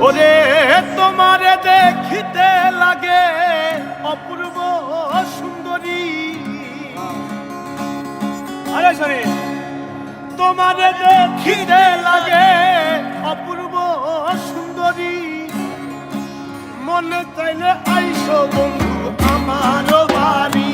ওরে, তোমারে দেখিতে লাগে অপূর্ব সুন্দরী। আরে সরি তোমারে দেখিতে লাগে অপূর্ব সুন্দরী। মনে তাইলে আইসো বন্ধু, আমারও বাড়ি।